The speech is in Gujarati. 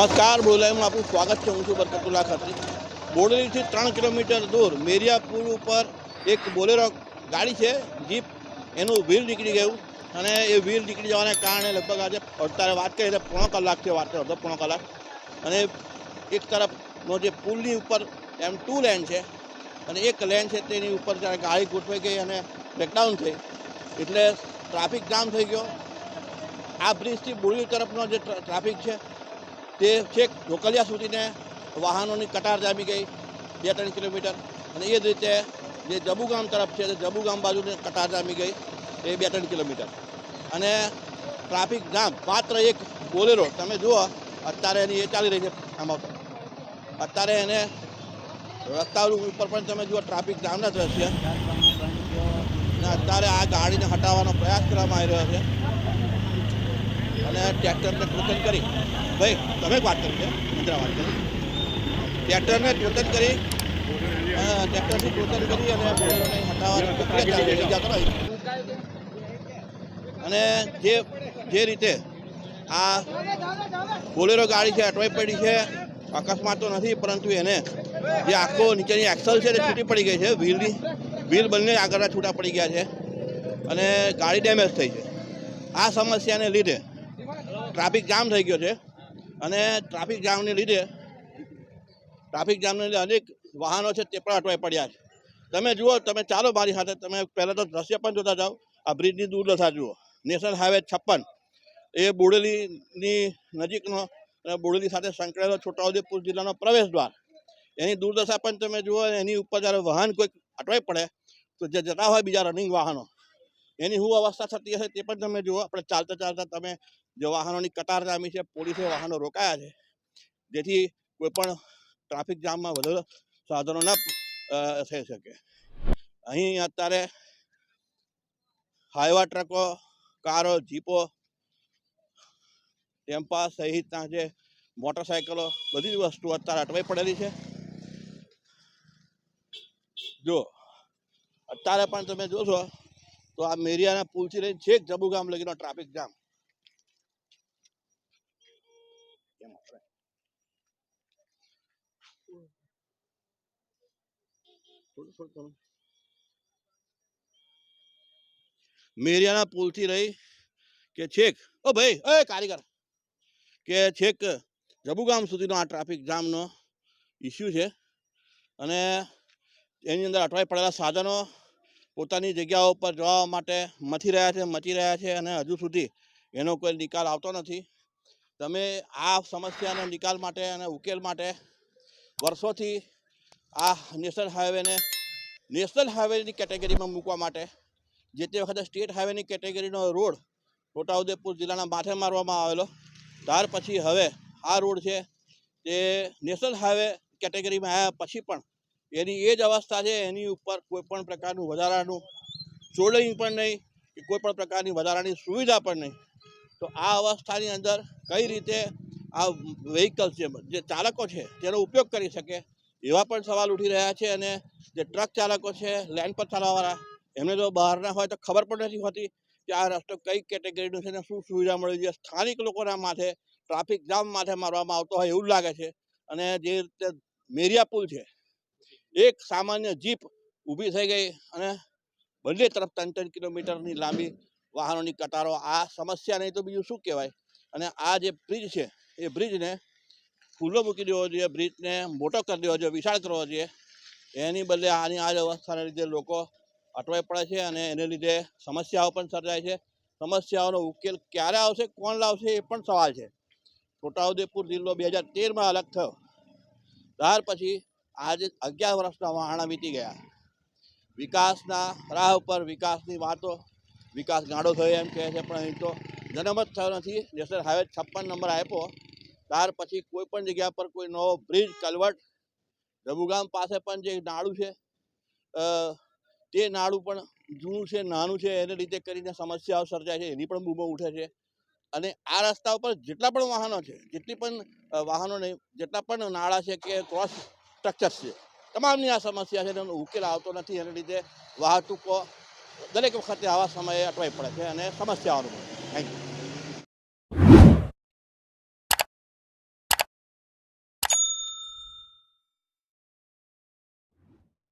નમસ્કાર બોલાયમાં આપનું સ્વાગત છે. હું છું બરકતુલ્લા ખત્રી બોડેલીથી ત્રણ કિલોમીટર દૂર મેરિયાપુર ઉપર એક બોલેરો ગાડી છે, જીપ. એનું વ્હીલ નીકળી ગયું અને એ વ્હીલ નીકળી જવાને કારણે લગભગ આજે અત્યારે વાત કરીએ તો પોણો કલાક છે, વાત અડધો પોણો કલાક. અને એક તરફનો જે પુલની ઉપર એમ ટુ લેન છે અને એક લેન છે તેની ઉપર જ્યારે ગાડી ગોઠવાઈ ગઈ અને બ્રેકડાઉન થઈ. એટલે ટ્રાફિક જામ થઈ ગયો. આ બ્રિજથી બોરલી તરફનો જે ટ્રાફિક છે તે છેક ઢોકલિયા સુધીને વાહનોની કટાર જામી ગઈ, બે ત્રણ કિલોમીટર. અને એ જ રીતે જે જબુગામ તરફ છે જબુગામ બાજુની કટાર જામી ગઈ, એ બે ત્રણ કિલોમીટર. અને ટ્રાફિક જામ માત્ર એક બોલેરો. તમે જુઓ, અત્યારે એની એ ચાલી રહી છે આમાં. અત્યારે એને રસ્તા ઉપર પણ તમે જુઓ, ટ્રાફિક જામના દ્રશ્ય અને અત્યારે આ ગાડીને હટાવવાનો પ્રયાસ કરવામાં આવી રહ્યો છે. અને ટ્રેક્ટરને ટોકન કરી. ભાઈ, તમે વાત કરી છે મિત્ર વાત કરી. ટ્રેક્ટરને ટોકન કરી ટ્રેક્ટરથી ટોકન કરી અને અને જે જે રીતે આ બોલેરો ગાડી છે, અટવાઈ પડી છે, અકસ્માત તો નથી, પરંતુ એને જે આખો નીચેની એક્સલ છે, તે છૂટી પડી ગઈ છે. વ્હીલની, વ્હીલ બંને આગળના છૂટા પડી ગયા છે અને ગાડી ડેમેજ થઈ છે. આ સમસ્યાને લીધે ટ્રાફિક જામ થઈ ગયો છે અને ટ્રાફિક જામને લીધે ટ્રાફિક જામને લીધે અનેક વાહનો છે તે પણ અટવાઈ પડ્યા છે. તમે જુઓ, તમે ચાલો મારી સાથે, તમે પહેલાં તો દ્રશ્ય પણ જોતા જાઓ. આ બ્રિજની દુર્દશા જુઓ. નેશનલ હાઈવે છપ્પન. એ બોડેલીની નજીકનો બોડેલી સાથે સંકળાયેલો છોટાઉદેપુર જિલ્લાનો પ્રવેશ દ્વાર એની દુર્દશા પણ તમે જુઓ, એની ઉપર જ્યારે વાહન કોઈ અટવાઈ પડે, તો જે જતા હોય બીજા રનિંગ વાહનો. એની શું અવસ્થા થતી હશે તે પણ તમે જુઓ. આપણે ચાલતા ચાલતા તમે જે વાહનોની કતાર જામી છે, પોલીસે વાહનો રોકાયા છે. જેથી કોઈ પણ ટ્રાફિક જામમાં વધુ સાધનો ન થઈ શકે. અહીં અત્યારે હાઈવા ટ્રકો, કારો, જીપો, ટેમ્પા સહિતના જે મોટરસાયકલો, બધી જ વસ્તુ અત્યારે અટવાઈ પડેલી છે. જો, અત્યારે પણ તમે જોશો, તો આ મેરિયાના પુલથી લઈને છેક જબુગામ લગીનો ટ્રાફિક જામ. મેરિયાના પુલથી રહી કે છેક, ઓ ભાઈ, એ કારીગર, કે છેક જબુગામ સુધીનો આ ટ્રાફિક જામનો ઇસ્યુ છે. અને એની અંદર અટવાઈ પડેલા સાધનો પોતાની જગ્યાઓ પર જવા માટે મથી રહ્યા છે, મચી રહ્યા છે અને હજુ સુધી એનો કોઈ નિકાલ આવતો નથી. તમે આ સમસ્યાના નિકાલ માટે અને ઉકેલ માટે વર્ષોથી આ નેશનલ હાઈવેને નેશનલ હાઈવેની કેટેગરીમાં મૂકવા માટે જે તે વખતે સ્ટેટ હાઈવેની કેટેગરીનો રોડ છોટાઉદેપુર જિલ્લાના માથે મારવામાં આવેલો, ત્યાર પછી હવે આ રોડ છે તે નેશનલ હાઈવે કેટેગરીમાં આવ્યા પછી પણ એની એ જ અવસ્થા છે, એની ઉપર કોઈ પણ પ્રકારનું વધારાનું સોલ્ડિંગ પણ નહીં કે કોઈ પણ પ્રકારની વધારાની સુવિધા પણ નહીં. તો આ અવસ્થાની અંદર કઈ રીતે આ વ્હીકલ્સ છે, જે ચાલકો છે, તેનો ઉપયોગ કરી શકે. એવા પણ સવાલ ઉઠી રહ્યા છે અને જે ટ્રક ચાલકો છે લેન્ડ પર ચાલવાવાળા, એમને જો બહારના હોય તો ખબર પણ નથી હોતી કે આ રસ્તો કઈ કેટેગરીનો છે ને શું સુવિધા મળી છે. સ્થાનિક લોકોના માથે ટ્રાફિક જામ માથે મારવામાં આવતો હોય એવું લાગે છે. અને જે રીતે મેરિયા પુલ છે, એક સામાન્ય જીપ ઊભી થઈ ગઈ અને બંને તરફ ત્રણ ત્રણ કિલોમીટરની લાંબી વાહનોની કતારો. આ સમસ્યા નહીં તો બીજું શું કહેવાય? અને આ જે બ્રિજ છે એ બ્રિજને ખુલ્લો મૂકી દેવો જોઈએ બ્રિજને મોટો કરી દેવો જોઈએ, વિશાળ કરવો જોઈએ. એની બદલે આની આ અવસ્થાને લીધે લોકો અટવાઈ પડે છે અને એને લીધે સમસ્યાઓ પણ સર્જાય છે. સમસ્યાઓનો ઉકેલ ક્યારે આવશે, કોણ લાવશે એ પણ સવાલ છે. છોટાઉદેપુર જિલ્લો બે હજાર તેરમાં અલગ થયો. ત્યાર પછી આજે અગિયાર વર્ષના વહાણા વીતી ગયા. વિકાસના રાહ ઉપર વિકાસની વાતો, વિકાસ ગાડો થયો એમ કહે છે, પણ અહીં તો જન્મ જ થયો નથી. નેશનલ હાઈવે છપ્પન નંબર આપ્યો. ત્યાર પછી કોઈ પણ જગ્યા પર કોઈ નવો બ્રિજ કલવટ રબુગામ પાસે પણ જે નાળું છે તે નાળું પણ જૂનું છે, નાનું છે, એને લીધે કરીને સમસ્યાઓ સર્જાય છે, એની પણ બૂમો ઉઠે છે. અને આ રસ્તા ઉપર જેટલા પણ વાહનો છે, જેટલી પણ વાહનો નહીં, જેટલા પણ નાળા છે કે ક્રોસ સ્ટ્રક્ચર્સ છે, તમામની આ સમસ્યા છે, એનો ઉકેલ આવતો નથી, એને લીધે વાહતુકો દરેક વખતે આવા સમયે અટવાઈ પડે છે અને સમસ્યાઓ અનુભવે થેન્ક યુ